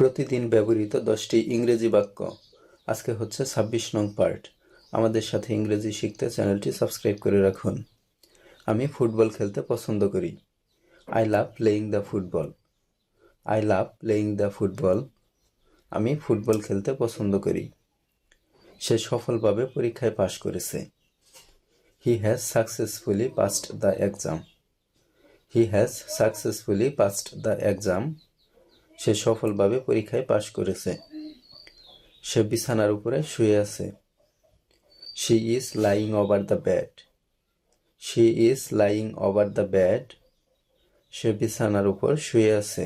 প্রতিদিন ব্যবহৃত দশটি ইংরেজি বাক্য। আজকে হচ্ছে ছাব্বিশ নং পার্ট। আমাদের সাথে ইংরেজি শিখতে চ্যানেলটি সাবস্ক্রাইব করে রাখুন। আমি ফুটবল খেলতে পছন্দ করি। I love playing the football. I love playing the football. আমি ফুটবল খেলতে পছন্দ করি। সে সফলভাবে পরীক্ষায় পাশ করেছে। He has successfully passed the exam he has successfully passed the exam সে সফলভাবে পরীক্ষায় পাশ করেছে। সে বিছানার উপরে শুয়ে আছে। She is lying over the bed she is lying over the bed সে বিছানার উপর শুয়ে আছে।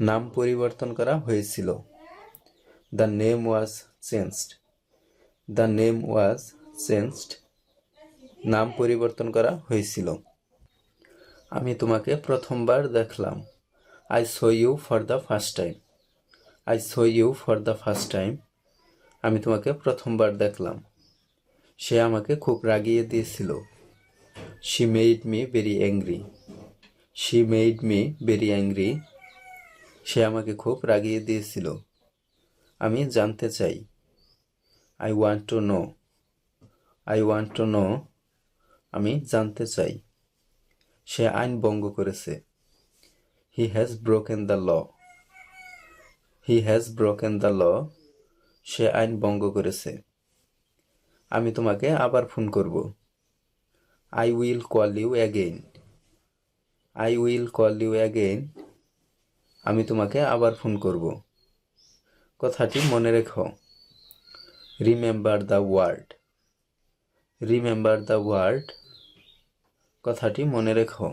নাম পরিবর্তন করা হয়েছিল। The name was changed the name was changed নাম পরিবর্তন করা হয়েছিল। আমি তোমাকে প্রথমবার দেখলাম। I saw you for the first time I saw you for the first time আমি তোমাকে প্রথমবার দেখলাম। সে আমাকে খুব রাগিয়ে দিয়েছিল। She made me very angry she made me very angry সে আমাকে খুব রাগিয়ে দিয়েছিল। আমি জানতে চাই। I want to know I want to know আমি জানতে চাই। সে আইন ভঙ্গ করেছে। He has broken the law he has broken the law সে আইন ভঙ্গ করেছে। আমি তোমাকে আবার ফোন করব। I will call you again I will call you again আমি তোমাকে আবার ফোন করব। কথাটি মনে রেখো। Remember the word remember the word কথাটি মনে রেখো।